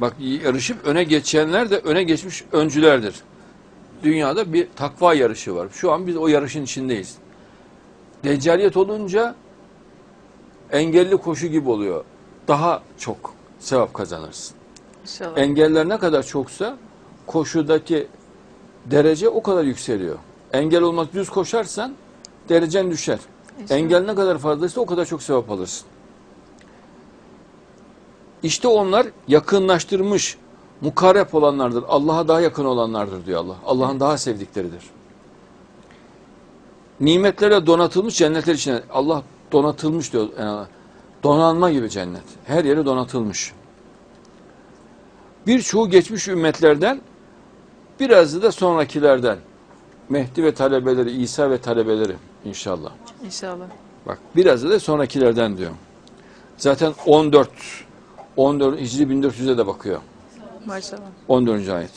Bak yarışıp öne geçenler de öne geçmiş öncülerdir. Dünyada bir takva yarışı var. Şu an biz o yarışın içindeyiz. Deccaliyet olunca engelli koşu gibi oluyor. Daha çok sevap kazanırsın. İnşallah. Engeller ne kadar çoksa koşudaki derece o kadar yükseliyor. Engel olmaz düz koşarsan derecen düşer. İnşallah. Engel ne kadar fazlaysa o kadar çok sevap alırsın. İşte onlar yakınlaştırmış, mukarrep olanlardır. Allah'a daha yakın olanlardır diyor Allah. Allah'ın daha sevdikleridir. Nimetlerle donatılmış cennetler içine. Allah donatılmış diyor. Yani donanma gibi cennet. Her yeri donatılmış. Birçoğu geçmiş ümmetlerden, birazı da sonrakilerden. Mehdi ve talebeleri, İsa ve talebeleri inşallah. İnşallah. Bak birazı da sonrakilerden diyor. Zaten 14 14 Hicri 1400'e de bakıyor. Maşallah. 14. ayet.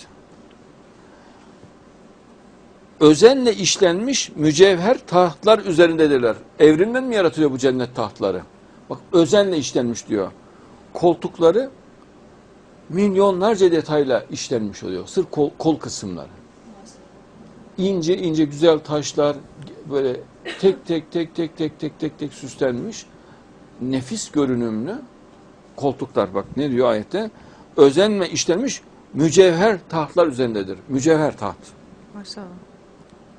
Özenle işlenmiş mücevher tahtlar üzerindedirler. Evrinden mi yaratılıyor bu cennet tahtları? Bak özenle işlenmiş diyor. Koltukları milyonlarca detayla işlenmiş oluyor. Sırf kol, kol kısımları. İnce ince güzel taşlar böyle tek tek tek tek tek tek tek tek süslenmiş nefis görünümlü koltuklar bak ne diyor ayette? Özenle işlenmiş mücevher tahtlar üzerindedir. Mücevher taht. Maşallah.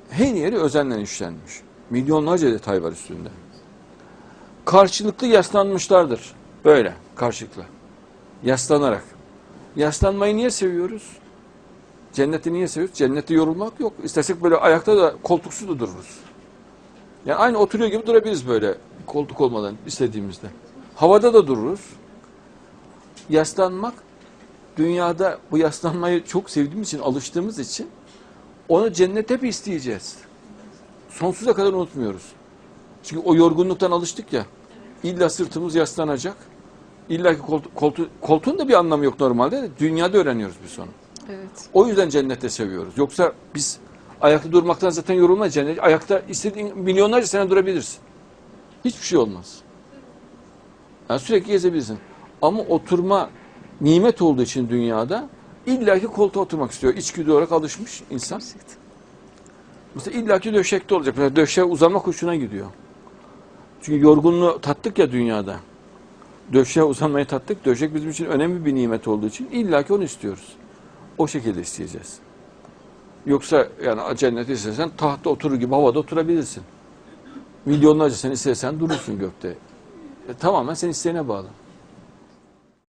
Her yeri özenle işlenmiş. Milyonlarca detay var üstünde. Karşılıklı yaslanmışlardır. Böyle karşılıklı. Yaslanarak. Yaslanmayı niye seviyoruz? Cenneti niye seviyoruz? Cennette yorulmak yok. İstesek böyle ayakta da koltuksuz da dururuz. Yani aynı oturuyor gibi durabiliriz böyle koltuk olmadan istediğimizde. Havada da dururuz. Yaslanmak dünyada bu yaslanmayı çok sevdiğimiz için, alıştığımız için onu cennete hep isteyeceğiz. Sonsuza kadar unutmuyoruz. Çünkü o yorgunluktan alıştık ya. İlla sırtımız yaslanacak. İlla ki koltu, koltu, koltuğun da bir anlamı yok normalde. de Dünyada öğreniyoruz biz onu. Evet. O yüzden cennette seviyoruz. Yoksa biz ayakta durmaktan zaten yorulmayız. Cennet, ayakta istediğin milyonlarca sene durabilirsin. Hiçbir şey olmaz. Yani sürekli gezebilirsin. Ama oturma nimet olduğu için dünyada illaki koltuğa oturmak istiyor. İçgüdü olarak alışmış insan. Mesela illaki döşekte olacak. Mesela döşeğe uzanmak hoşuna gidiyor. Çünkü yorgunluğu tattık ya dünyada. Döşeğe uzanmayı tattık. Döşek bizim için önemli bir nimet olduğu için illaki onu istiyoruz. O şekilde isteyeceğiz. Yoksa yani cenneti istesen tahtta oturur gibi havada oturabilirsin. Milyonlarca sen istesen durursun gökte. E, tamamen senin isteğine bağlı.